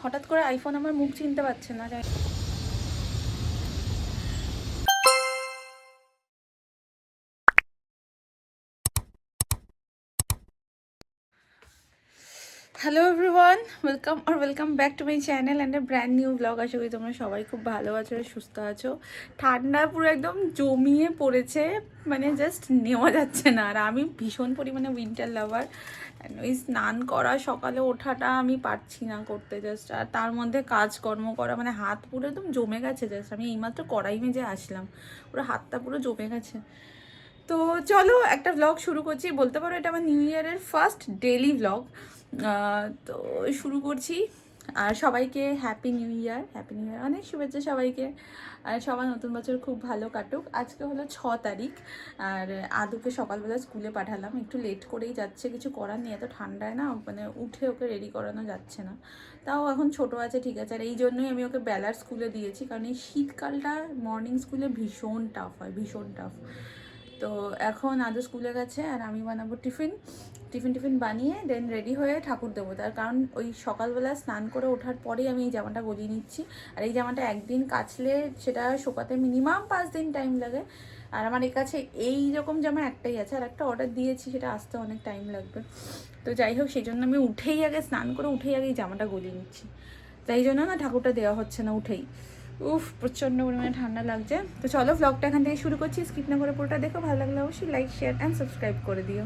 হঠাৎ করে আইফোন আমার মুখ চিনতে পারছে না hello everyone welcome R welcome back to my channel and a brand new blog আশা করি তোমরা সবাই খুব ভালো আছো সুস্থ আছো। ঠান্ডা পুরো একদম জমিয়ে পড়েছে মানে জাস্ট নেওয়া যাচ্ছে না। আর আমি ভীষণ পরিমাণে উইন্টার লাভার ওই স্নান করা, সকালে ওঠাটা আমি পারছি না করতে জাস্ট আর তার মধ্যে কাজকর্ম করা মানে হাত পুরো একদম জমে গেছে জাস্ট আমি এইমাত্র কড়াই মেজে আসলাম। পুরো হাতটা পুরো জমে গেছে। তো চলো একটা ব্লগ শুরু করছি। বলতে পারো এটা আমার নিউ ইয়ারের ফার্স্ট ডেলি ব্লগ তো শুরু করছি। আর সবাইকে happy new year happy new year অনেক শুভেচ্ছা সবাইকে। আর সবার নতুন বছর খুব ভালো কাটুক। আজকে হলো ছ তারিখ। আর আদুকে সকালবেলা স্কুলে পাঠালাম। একটু লেট করেই যাচ্ছে। কিছু করার নেই। এত ঠান্ডায় না মানে উঠে ওকে রেডি করানো যাচ্ছে না। তাও এখন ছোট আছে, ঠিক আছে। আর এই জন্যই আমি ওকে বেলার স্কুলে দিয়েছি। কারণ এই শীতকালটা মর্নিং স্কুলে ভীষণ টাফ হয়, ভীষণ টাফ তো এখন আদৌ স্কুলে গেছে আর আমি বানাবো টিফিন। টিফিন টিফিন বানিয়ে দেন রেডি হয়ে ঠাকুর দেবো। তার কারণ ওই সকালবেলা স্নান করে ওঠার পরেই আমি এই জামাটা গলিয়ে নিচ্ছি। আর এই জামাটা একদিন কাচলে সেটা শোকাতে মিনিমাম পাঁচ দিন টাইম লাগে। আর আমার এই কাছে এই রকম জামা একটাই আছে আর একটা অর্ডার দিয়েছি, সেটা আসতে অনেক টাইম লাগবে। তো যাই হোক, সেই জন্য আমি উঠেই আগে স্নান করে উঠেই আগে এই জামাটা গলিয়ে নিচ্ছি। তাই জন্য না ঠাকুরটা দেওয়া হচ্ছে না উঠেই। উফ, প্রচণ্ড পরিমাণে ঠান্ডা লাগছে। তো চলো ব্লগটা এখান থেকে শুরু করছি। স্কিপ না করে পুরোটা দেখো, ভালো লাগলে অবশ্যই লাইক শেয়ার অ্যান্ড সাবস্ক্রাইব করে দিও।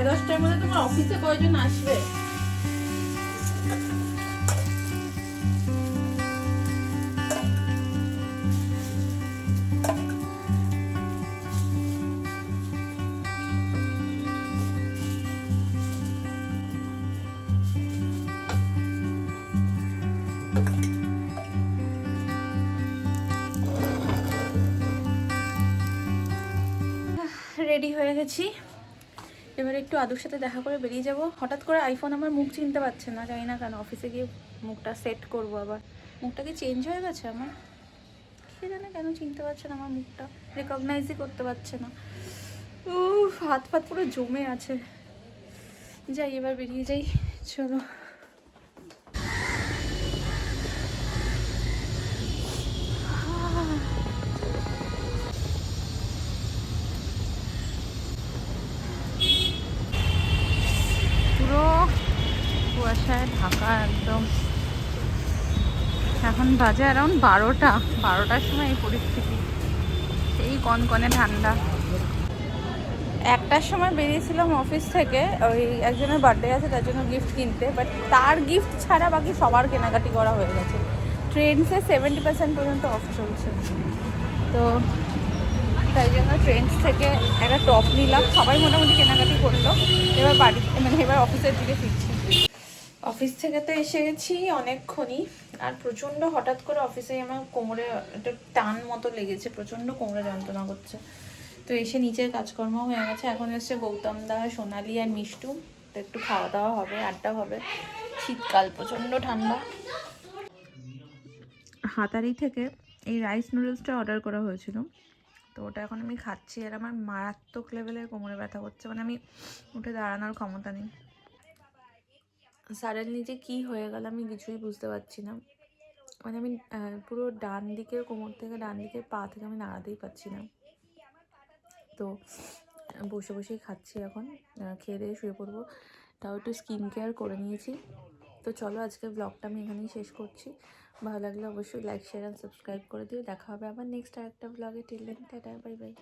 সাড়ে দশটার মধ্যে তোমার অফিসে কয়জন আসবে? রেডি হয়ে গেছি। এবার একটু আদুর সাথে দেখা করে বেরিয়ে যাব। হঠাৎ করে আইফোন আমার মুখ চিনতে পারছে না, জানি না কেন। অফিসে গিয়ে মুখটা সেট করব আবার। মুখটা কি চেঞ্জ হয়ে গেছে আমার? কে জানে কেন চিনতে পারছে না আমার মুখটা। রেকগনাইজই করতে পারছে না। ও হাত ফাত পুরো জমে আছে। যাই, এবার বেরিয়ে যাই। চলো। কুয়াশায় ঢাকা একদম। এখন বাজে অ্যারাউন্ড বারোটা। বারোটার সময় এই পরিস্থিতি। সেই কনকনে ঠান্ডা। একটার সময় বেরিয়েছিলাম অফিস থেকে। ওই একজনের বার্থডে আছে, তার জন্য গিফট কিনতে। বাট তার গিফট ছাড়া বাকি সবার কেনাকাটি করা হয়ে গেছে। ট্রেন্সে সেভেন্টি পার্সেন্ট পর্যন্ত অফ চলছে। তো তাই জন্য ট্রেন্ডস থেকে একটা টপ নিলাম। সবাই মোটামুটি কেনাকাটি করল। এবার বাড়ি মানে এবার অফিসের দিকে ফিরছি। অফিস থেকে তো এসে গেছি অনেকক্ষণই। আর প্রচণ্ড হঠাৎ করে অফিসে আমার কোমরে একটা টান মতো লেগেছে, প্রচণ্ড কোমরে যন্ত্রণা করছে। তো এসে নিচের কাজকর্ম হয়ে গেছে। এখন এসছে গৌতম দা, সোনালি আর মিষ্টু। তো একটু খাওয়া দাওয়া হবে, আড্ডা হবে। শীতকাল, প্রচণ্ড ঠান্ডা। হাতারি থেকে এই রাইস নুডলসটা অর্ডার করা হয়েছিল। তো ওটা এখন আমি খাচ্ছি। আর আমার মারাত্মক লেভেলের কোমরে ব্যথা করছে। মানে আমি উঠে দাঁড়ানোর ক্ষমতা নেই। সাডেনলি যে কী হয়ে গেল আমি কিছুই বুঝতে পারছি না। মানে আমি পুরো ডান দিকের কোমর থেকে ডান দিকের পা থেকে আমি নাড়াতেই পারছি না। তো, বসে বসেই খাচ্ছি এখন খেয়ে দিয়ে শুয়ে পড়ব। তাও একটু স্কিন কেয়ার করে নিয়েছি। তো চলো আজকে ব্লগটা আমি এখানেই শেষ করছি। ভালো লাগলে অবশ্যই লাইক শেয়ার অ্যান্ড সাবস্ক্রাইব করে দিও। দেখা হবে আবার নেক্সট আরেকটা ব্লগে till then tata bye bye